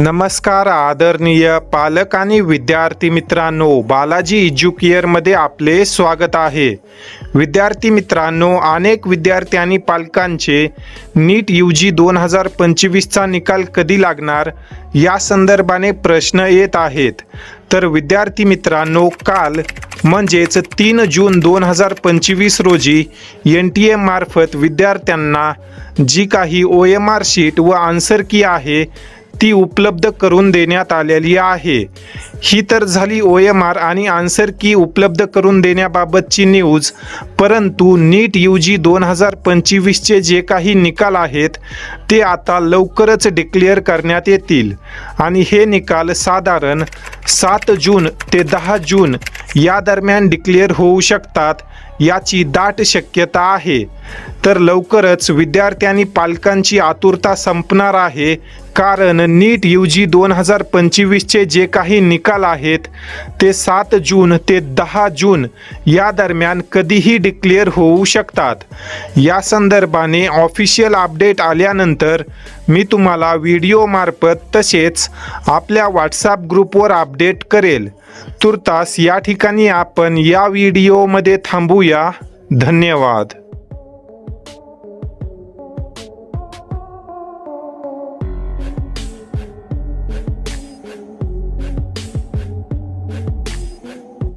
नमस्कार आदरणीय पालक आणि विद्यार्थी मित्रांनो बालाजी एज्युकेअरमध्ये आपले स्वागत आहे. विद्यार्थी मित्रांनो अनेक विद्यार्थी आणि पालकांचे नीट यू जी दोन हजार पंचवीसचा निकाल कधी लागणार? या संदर्भाने प्रश्न येत आहेत. तर विद्यार्थी मित्रांनो काल म्हणजेच तीन जून दोन हजार पंचवीस रोजी एन टी ए मार्फत विद्यार्थ्यांना जी काही ओ एम आर शीट व आन्सर की आहे ती उपलब्ध करून देण्यात आलेली आहे. ही तर झाली ओ एम आर आणि आन्सर की उपलब्ध करून देण्याबाबतची न्यूज. परंतु नीट यू जी दोन हजार पंचवीसचे जे काही निकाल आहेत ते आता लवकरच डिक्लेअर करण्यात येतील. आणि हे निकाल साधारण सात जून ते दहा जून या दरम्यान डिक्लेअर होऊ शकतात. याची दाट शक्यता आहे. तर लवकरच विद्यार्थी आणि पालकांची आतुरता संपणार आहे. कारण नीट यू जी दोन हजार पंचवीसचे जे काही निकाल आहेत ते सात जून ते दहा जून या दरम्यान कधीही डिक्लेअर होऊ शकतात. या संदर्भाने ऑफिशियल अपडेट आल्यानंतर मी तुम्हाला व्हिडिओमार्फत तसेच आपल्या व्हॉट्सॲप ग्रुपवर अपडेट करेल. तुर्तास या ठिकाणी आपण या व्हिडिओमध्ये थांबूया. ऐकूया धन्यवाद